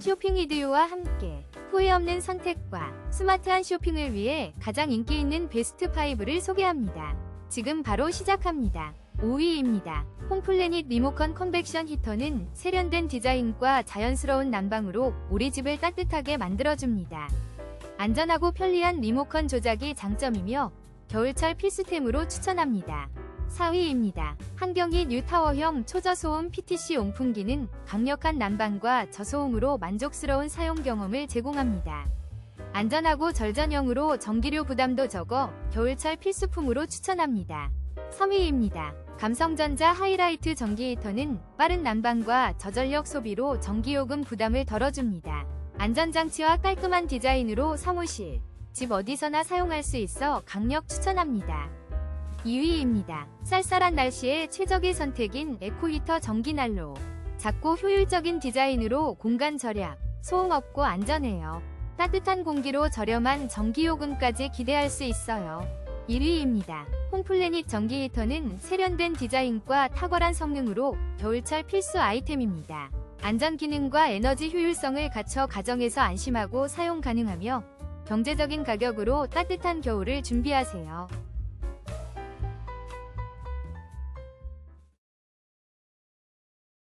쇼핑 이디오와 함께 후회 없는 선택과 스마트한 쇼핑을 위해 가장 인기 있는 베스트 5를 소개합니다. 지금 바로 시작합니다. 5위입니다. 홈플래닛 리모컨 컨벡션 히터는 세련된 디자인과 자연스러운 난방으로 우리 집을 따뜻하게 만들어줍니다. 안전하고 편리한 리모컨 조작이 장점이며 겨울철 필수템으로 추천합니다. 4위입니다. 한경희 뉴타워형 초저소음 PTC 온풍기는 강력한 난방과 저소음으로 만족스러운 사용 경험을 제공합니다. 안전하고 절전형으로 전기료 부담도 적어 겨울철 필수품으로 추천합니다. 3위입니다. 감성전자 하이라이트 전기 히터는 빠른 난방과 저전력 소비로 전기요금 부담을 덜어줍니다. 안전장치와 깔끔한 디자인으로 사무실, 집 어디서나 사용할 수 있어 강력 추천합니다. 2위입니다. 쌀쌀한 날씨에 최적의 선택인 에코히터 전기난로. 작고 효율적인 디자인으로 공간 절약, 소음 없고 안전해요. 따뜻한 공기로 저렴한 전기요금까지 기대할 수 있어요. 1위입니다. 홈플래닛 전기 히터는 세련된 디자인과 탁월한 성능으로 겨울철 필수 아이템입니다. 안전 기능과 에너지 효율성을 갖춰 가정에서 안심하고 사용 가능하며 경제적인 가격으로 따뜻한 겨울을 준비하세요.